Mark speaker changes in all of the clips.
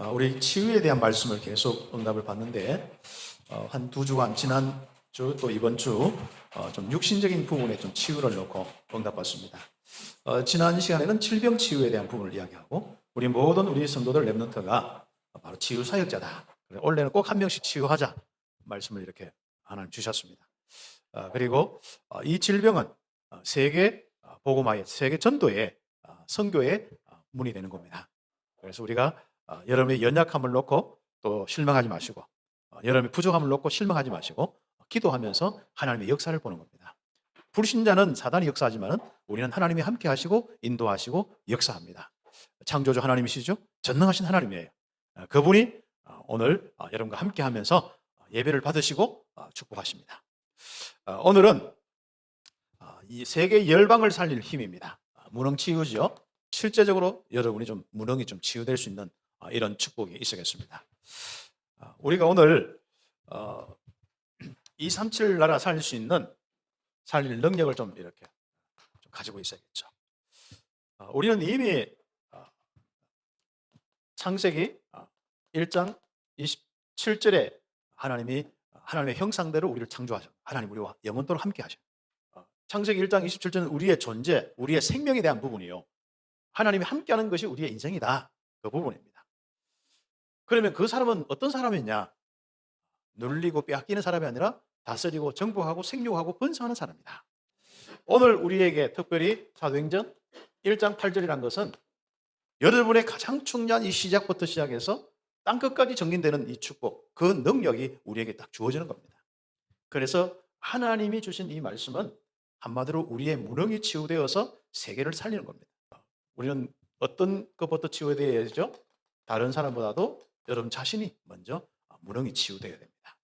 Speaker 1: 어, 우리 치유에 대한 말씀을 계속 응답을 받는데 어, 한두 주간 지난 주 또 이번 주 어, 좀 육신적인 부분에 좀 치유를 놓고 응답받습니다. 어, 지난 시간에는 질병 치유에 대한 부분을 이야기하고 우리 모든 우리 성도들 랩런트가 바로 치유 사역자다. 원래는 꼭 한 명씩 치유하자 말씀을 이렇게 하나님 주셨습니다. 어, 그리고 어, 이 질병은 어, 세계 어, 복음화의 세계 전도의 어, 선교의 어, 문이 되는 겁니다. 그래서 우리가 어, 여러분의 연약함을 놓고 또 실망하지 마시고 어, 여러분의 부족함을 놓고 실망하지 마시고 어, 기도하면서 하나님의 역사를 보는 겁니다. 불신자는 사단이 역사하지만 우리는 하나님이 함께 하시고 인도하시고 역사합니다. 창조주 하나님이시죠? 전능하신 하나님이에요. 어, 그분이 어, 오늘 어, 여러분과 함께 하면서 어, 예배를 받으시고 어, 축복하십니다. 어, 오늘은 어, 이 세계 열방을 살릴 힘입니다. 어, 무능 치유죠. 실제적으로 여러분이 좀 무능이 좀 치유될 수 있는 어, 이런 축복이 있어겠습니다. 어, 우리가 오늘 어, 237 나라 살릴 수 있는 살릴 능력을 좀 이렇게 좀 가지고 있어야겠죠. 어, 우리는 이미 어, 창세기 어, 1장 27절에 하나님이 하나님의 형상대로 우리를 창조하셔. 하나님 우리와 영원토록 함께. 어, 창세기 1장 27절은 우리의 존재, 우리의 생명에 대한 부분이요. 하나님이 함께하는 것이 우리의 인생이다. 그 부분입니다. 그러면 그 사람은 어떤 사람이냐? 눌리고 빼앗기는 사람이 아니라 다스리고 정복하고 생육하고 번성하는 사람이다. 오늘 우리에게 특별히 사도행전 1장 8절이란 것은 여러분의 가장 중요한 이 시작부터 시작해서 땅끝까지 정린되는 이 축복, 그 능력이 우리에게 딱 주어지는 겁니다. 그래서 하나님이 주신 이 말씀은 한마디로 우리의 무능이 치유되어서 세계를 살리는 겁니다. 우리는 어떤 것부터 치유되어야죠? 다른 사람보다도 여러분 자신이 먼저 무능이 치유되어야 됩니다.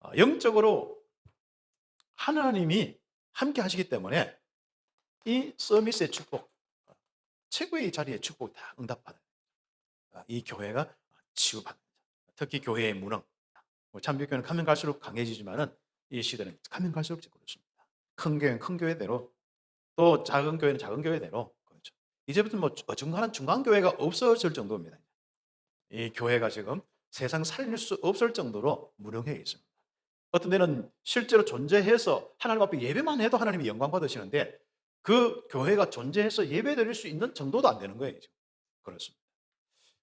Speaker 1: 어, 영적으로 하나님이 함께 하시기 때문에 이 서미스의 축복, 최고의 자리의 축복 다 응답받아요. 어, 이 교회가 치유받는 특히 교회의 무능. 뭐 참교회는 가면 갈수록 강해지지만은 이 시대는 가면 갈수록 그렇습니다. 큰 교회는 큰 교회대로 또 작은 교회는 작은 교회대로 그렇죠. 이제부터 뭐 어중간한 중간 교회가 없어질 정도입니다. 이 교회가 지금 세상 살릴 수 없을 정도로 무능해 있습니다. 어떤 데는 실제로 존재해서 하나님 앞에 예배만 해도 하나님이 영광 받으시는데 그 교회가 존재해서 예배 드릴 수 있는 정도도 안 되는 거예요. 지금. 그렇습니다.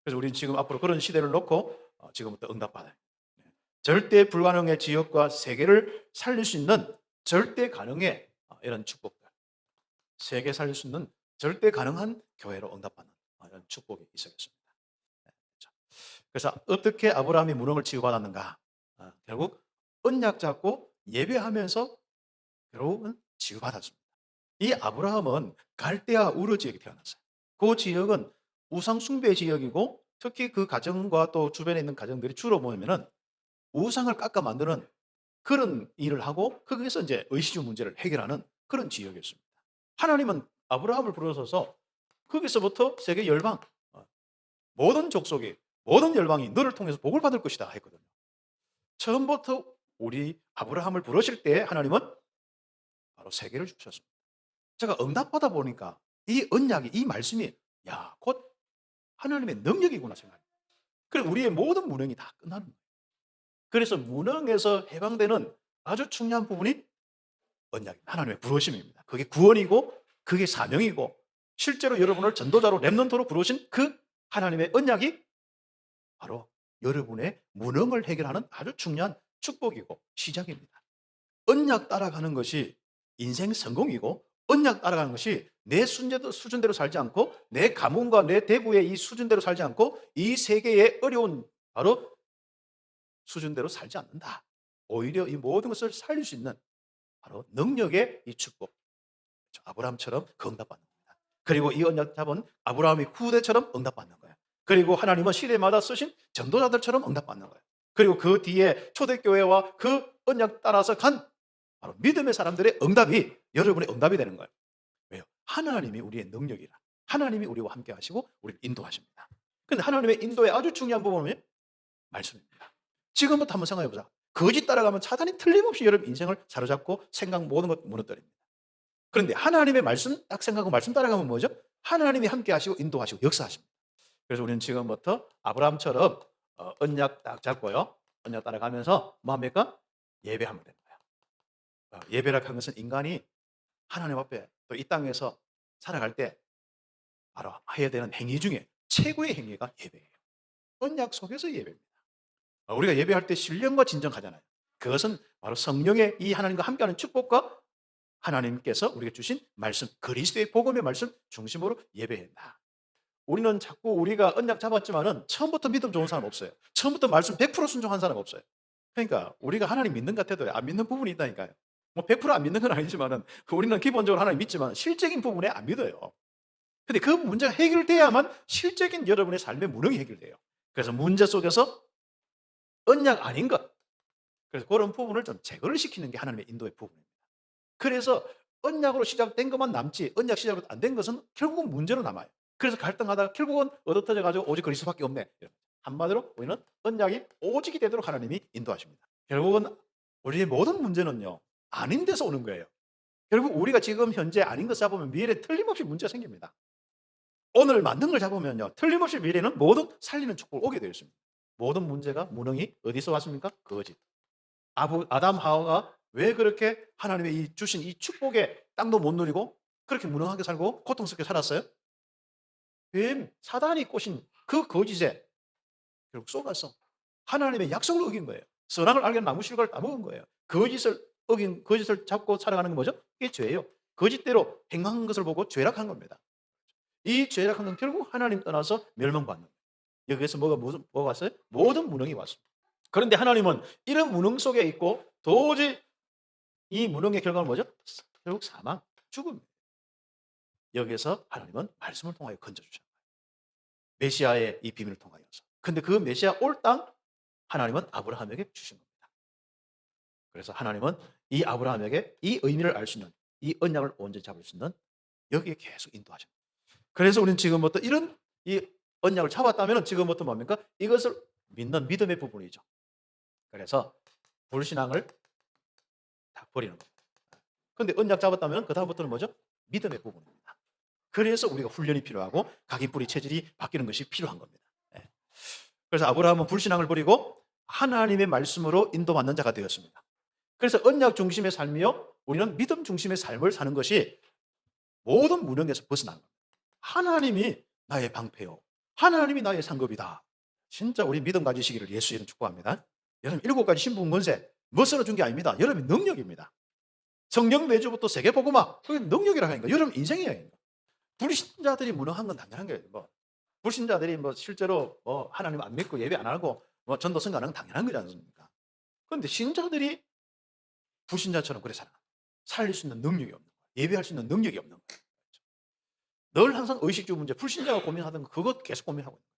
Speaker 1: 그래서 우리는 지금 앞으로 그런 시대를 놓고 어, 지금부터 응답받아요. 네. 절대 불가능의 지역과 세계를 살릴 수 있는 절대 가능의 어, 이런 축복들. 세계 살릴 수 있는 절대 가능한 교회로 응답받는 어, 이런 축복이 있어야 겠습니다. 그래서 어떻게 아브라함이 무능을 치유받았는가? 어, 결국 언약 잡고 예배하면서 결국은 치유받았습니다. 이 아브라함은 갈대아 우르 지역에 태어났어요. 그 지역은 우상 숭배 지역이고 특히 그 가정과 또 주변에 있는 가정들이 주로 보면은 우상을 깎아 만드는 그런 일을 하고 거기서 이제 의시주 문제를 해결하는 그런 지역이었습니다. 하나님은 아브라함을 부르셔서 거기서부터 세계 열방 어, 모든 족속이 모든 열방이 너를 통해서 복을 받을 것이다 했거든요. 처음부터 우리 아브라함을 부르실 때 하나님은 바로 세계를 주셨습니다. 제가 응답받아 보니까 이 언약이 이 말씀이 야, 곧 하나님의 능력이구나 생각합니다. 그래 우리의 모든 무능이 다 끝나는 거예요. 그래서 무능에서 해방되는 아주 중요한 부분이 언약, 하나님의 부르심입니다. 그게 구원이고 그게 사명이고 실제로 여러분을 전도자로 랩넌토로 부르신 그 하나님의 언약이 바로 여러분의 무능을 해결하는 아주 중요한 축복이고 시작입니다. 언약 따라가는 것이 인생 성공이고 언약 따라가는 것이 내 순제도 수준대로 살지 않고 내 가문과 내 대구의 이 수준대로 살지 않고 이 세계의 어려운 바로 수준대로 살지 않는다. 오히려 이 모든 것을 살릴 수 있는 바로 능력의 이 축복. 아브라함처럼 그 응답받는 겁니다. 그리고 이 언약 잡은 아브라함의 후대처럼 응답받는 거예요. 그리고 하나님은 시대마다 쓰신 전도자들처럼 응답받는 거예요. 그리고 그 뒤에 초대교회와 그 언약 따라서 간 바로 믿음의 사람들의 응답이 여러분의 응답이 되는 거예요. 왜요? 하나님이 우리의 능력이라. 하나님이 우리와 함께 하시고 우리를 인도하십니다. 근데 하나님의 인도의 아주 중요한 부분은 말씀입니다. 지금부터 한번 생각해 보자. 거짓 따라가면 사단이 틀림없이 여러분 인생을 사로잡고 생각 모든 것 무너뜨립니다. 그런데 하나님의 말씀 딱 생각하고 말씀 따라가면 뭐죠? 하나님이 함께 하시고 인도하시고 역사하십니다. 그래서 우리는 지금부터 아브라함처럼 어, 언약 딱 잡고요. 언약 따라가면서 뭐 합니까? 예배하면 거예요. 어, 예배라고 하는 것은 인간이 하나님 앞에 또 이 땅에서 살아갈 때 바로 해야 되는 행위 중에 최고의 행위가 예배예요. 언약 속에서 예배입니다. 어, 우리가 예배할 때 신령과 진정하잖아요. 그것은 바로 성령의 이 하나님과 함께하는 축복과 하나님께서 우리가 주신 말씀, 그리스도의 복음의 말씀 중심으로 예배한다. 우리는 자꾸 우리가 언약 잡았지만은 처음부터 믿음 좋은 사람 없어요. 처음부터 말씀 100% 순종한 사람 없어요. 그러니까 우리가 하나님 믿는 것 같아도 안 믿는 부분이 있다니까요. 뭐 100%안 믿는 건 아니지만은 우리는 기본적으로 하나님 믿지만 실적인 부분에 안 믿어요. 근데 그 문제가 해결돼야만 실적인 여러분의 삶의 무능이 해결돼요. 그래서 문제 속에서 언약 아닌 것. 그래서 그런 부분을 좀 제거를 시키는 게 하나님의 인도의 부분입니다. 그래서 언약으로 시작된 것만 남지 언약 시작으로 안 된 것은 결국은 문제로 남아요. 그래서 갈등하다가 결국은 얻어터져 가지고 오직 그리스도밖에 없네. 한마디로 우리는 언약이 오직이 되도록 하나님이 인도하십니다. 결국은 우리의 모든 문제는요. 아닌 데서 오는 거예요. 결국 우리가 지금 현재 아닌 것 잡으면 미래에 틀림없이 문제가 생깁니다. 오늘 만든 걸 잡으면요. 틀림없이 미래는 모든 살리는 축복을 오게 되어 있습니다. 모든 문제가 무능이 어디서 왔습니까? 거짓. 아부, 아담 하와가 왜 그렇게 하나님의 이 주신 이 축복의 땅도 못 누리고 그렇게 무능하게 살고 고통스럽게 살았어요? 뱀, 사단이 꼬신 그 거짓에 결국 속아서 하나님의 약속을 어긴 거예요. 선악을 알게 나무 실과를 따먹은 거예요. 거짓을 어긴 거짓을 잡고 살아가는 게 뭐죠? 이게 죄예요. 거짓대로 행한 것을 보고 죄락한 겁니다. 이 죄락한 건 결국 하나님 떠나서 멸망받는 거예요. 여기에서 뭐가 뭐가 왔어요? 모든 무능이 왔습니다. 그런데 하나님은 이런 무능 속에 있고 도저히 이 무능의 결과는 뭐죠? 결국 사망, 죽음. 여기에서 하나님은 말씀을 통하여 건져주셨어요. 메시아의 이 비밀을 통하여서. 근데 그 메시아 올 땅 하나님은 아브라함에게 주신 겁니다. 그래서 하나님은 이 아브라함에게 이 의미를 알 수 있는 이 언약을 온전히 잡을 수 있는 여기에 계속 인도하십니다. 그래서 우리는 지금부터 이런 이 언약을 잡았다면 지금부터 뭡니까? 이것을 믿는 믿음의 부분이죠. 그래서 불신앙을 다 버리는 겁니다. 그런데 언약 잡았다면 그 다음부터는 뭐죠? 믿음의 부분입니다. 그래서 우리가 훈련이 필요하고 각인 뿌리 체질이 바뀌는 것이 필요한 겁니다. 예. 그래서 아브라함은 불신앙을 버리고 하나님의 말씀으로 인도받는 자가 되었습니다. 그래서 언약 중심의 삶이요, 우리는 믿음 중심의 삶을 사는 것이 모든 무능에서 벗어나는 겁니다. 하나님이 나의 방패요. 하나님이 나의 상급이다. 진짜 우리 믿음 가지시기를 예수 이름 축복합니다. 여러분 일곱 가지 신분 권세 멋으로 준 게 아닙니다. 여러분 능력입니다. 성령 내주부터 세계 복음화 그게 능력이라 하니까 여러분 인생이에요. 불신자들이 무능한 건 당연한 거예요. 뭐 불신자들이 뭐 실제로 뭐 하나님 안 믿고 예배 안 하고 뭐 전도 선가는 건 당연한 거지 않습니까? 그런데 신자들이 불신자처럼 그래 살아. 살릴 수 있는 능력이 없는 거예요. 예배할 수 있는 능력이 없는 거예요. 늘 항상 의식주 문제, 불신자가 고민하던 거 그것 계속 고민하고 있는 거예요.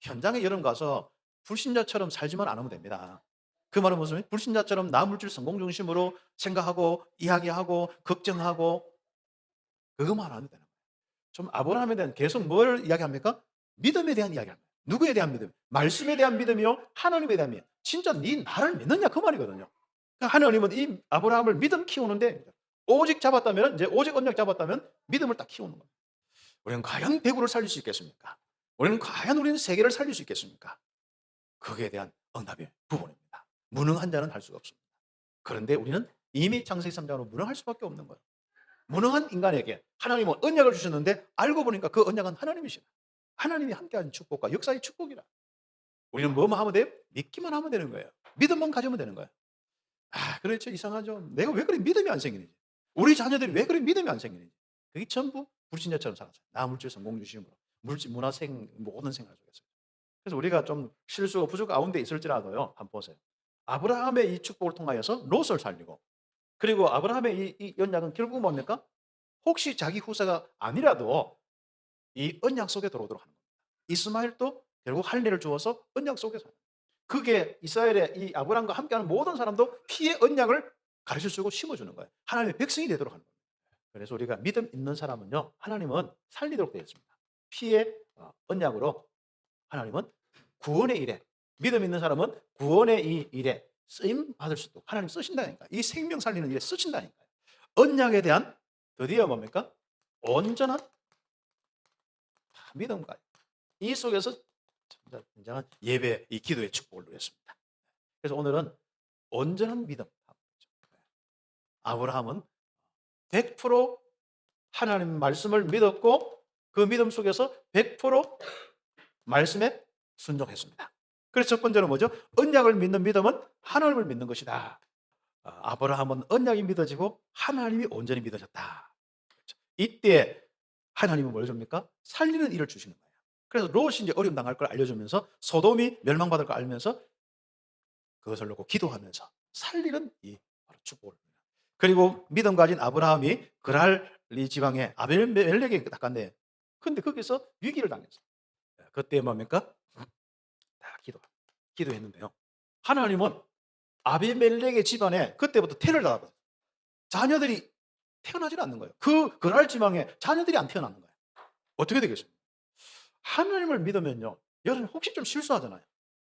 Speaker 1: 현장에 여러분 가서 불신자처럼 살지만 않으면 됩니다. 그 말은 무슨 말이에요? 불신자처럼 나 물질 성공 중심으로 생각하고 이야기하고 걱정하고 그것만 하면 되는 거예요. 좀 아브라함에 대한 계속 뭘 이야기합니까? 믿음에 대한 이야기합니다. 누구에 대한 믿음? 말씀에 대한 믿음이요? 하나님에 대한 믿음. 진짜 네 나를 믿느냐 그 말이거든요. 그러니까 하나님은 이 아브라함을 믿음 키우는데 오직 잡았다면 이제 오직 언약 잡았다면 믿음을 딱 키우는 겁니다. 우리는 과연 대구를 살릴 수 있겠습니까? 우리는 과연 우리는 세계를 살릴 수 있겠습니까? 거기에 대한 응답의 부분입니다. 무능한 자는 할 수가 없습니다. 그런데 우리는 이미 창세기 3장으로 무능할 수밖에 없는 거예요. 무능한 인간에게 하나님은 언약을 주셨는데 알고 보니까 그 언약은 하나님이시다. 하나님이 함께하는 축복과 역사의 축복이라. 우리는 뭐만 하면 돼요? 믿기만 하면 되는 거예요. 믿음만 가지면 되는 거예요. 아, 그렇죠. 이상하죠. 내가 왜 그래 믿음이 안 생기는지. 우리 자녀들이 왜 그래 믿음이 안 생기는지. 그게 전부 불신자처럼 살았어요. 나 물질 성공 주심으로. 물질 문화생 모든 생활 속에서. 그래서 우리가 좀 실수가 부족 가운데 있을지라도요. 한번 보세요. 아브라함의 이 축복을 통하여서 롯을 살리고 그리고 아브라함의 이, 이 연약은 결국 뭡니까? 혹시 자기 후사가 아니라도 이 언약 속에 들어오도록 하는 겁니다. 이스마엘도 결국 할례를 주어서 언약 속에서 그게 이스라엘의 이 아브라함과 함께하는 모든 사람도 피의 언약을 가르쳐 주고 심어주는 거예요. 하나님의 백성이 되도록 하는 겁니다. 그래서 우리가 믿음 있는 사람은요, 하나님은 살리도록 되어 있습니다. 피의 어, 언약으로 하나님은 구원의 일에 믿음 있는 사람은 구원의 이 일에 쓰임 받을 수도 하나님 쓰신다니까. 이 생명 살리는 일에 쓰신다니까요. 언약에 대한 드디어 뭡니까? 온전한 믿음과 이 속에서 굉장한 예배, 이 기도의 축복을 누렸습니다. 그래서 오늘은 온전한 믿음. 아브라함은 100% 하나님 말씀을 믿었고 그 믿음 속에서 100% 말씀에 순종했습니다. 그래서 첫 번째는 뭐죠? 언약을 믿는 믿음은 하나님을 믿는 것이다. 어, 아브라함은 언약이 믿어지고 하나님이 온전히 믿어졌다. 그렇죠. 이때 하나님은 뭘 줍니까? 살리는 일을 주시는 거예요. 그래서 롯이 이제 어려움 당할 걸 알려주면서 소돔이 멸망받을 걸 알면서 그것을 놓고 기도하면서 살리는 이 바로 축복을 줍니다. 그리고 믿음 가진 아브라함이 그랄리 지방에 아벨멜렉에 딱 갔네. 근데 거기서 위기를 당했어. 그때 뭡니까? 기도했는데요. 하나님은 아비멜렉의 집안에 그때부터 테러를 당하거든. 자녀들이 태어나질 않는 거예요. 그 그랄 지방에 자녀들이 안 태어나는 거예요. 어떻게 되겠습니까? 하나님을 믿으면요. 여러분 혹시 좀 실수하잖아요.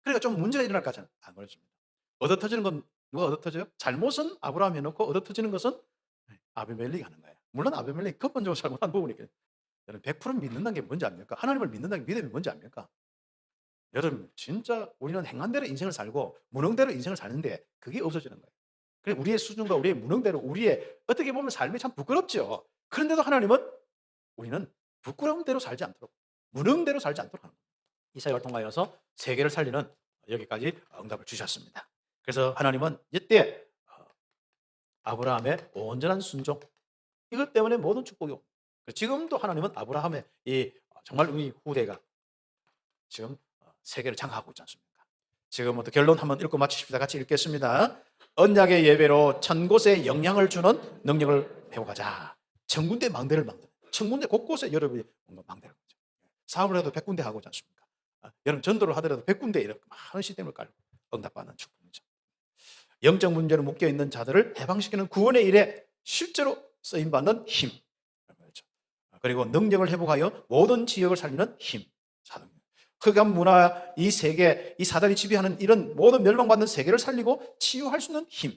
Speaker 1: 그러니까 좀 문제가 일어날 것 같잖아요. 안 그렇습니다. 얻어 터지는 건 누가 얻어 터져요? 잘못은 아브라함이 해놓고 얻어 터지는 것은 아비멜렉이 하는 거예요. 물론 아비멜렉이 근본적으로 잘못한 부분이 있겠죠. 여러분 100% 믿는다는 게 뭔지 압니까? 하나님을 믿는다는 게 믿음이 뭔지 압니까? 여러분 진짜 우리는 행한대로 인생을 살고 무능대로 인생을 사는데 그게 없어지는 거예요. 그래 우리의 수준과 우리의 무능대로 우리의 어떻게 보면 삶이 참 부끄럽죠. 그런데도 하나님은 우리는 부끄러운 대로 살지 않도록 무능대로 살지 않도록 하는 거예요. 이사야를 통하여서 세계를 살리는 여기까지 응답을 주셨습니다. 그래서 하나님은 이때 어, 아브라함의 온전한 순종 이것 때문에 모든 축복이 옵니다. 지금도 하나님은 아브라함의 이 정말 이 후대가 지금 어, 세계를 장악하고 있지 않습니까? 지금부터 결론 한번 읽고 마치십시다. 같이 읽겠습니다. 언약의 예배로 천 곳에 영향을 주는 능력을 배워가자. 천군데 망대를 만드는. 천군데 곳곳에 여러분이 뭔가 망대를 거죠. 사업을 해도 백군데 하고 있지 않습니까? 아, 여러분 전도를 하더라도 백군데 이렇게 많은 시스템을 깔고 응답받는 축복이죠. 영적 문제로 묶여 있는 자들을 해방시키는 구원의 일에 실제로 쓰임 받는 힘. 그렇죠. 그리고 능력을 회복하여 모든 지역을 살리는 힘. 사등. 흑암 문화, 이 세계, 이 사단이 지배하는 이런 모든 멸망받는 세계를 살리고 치유할 수 있는 힘.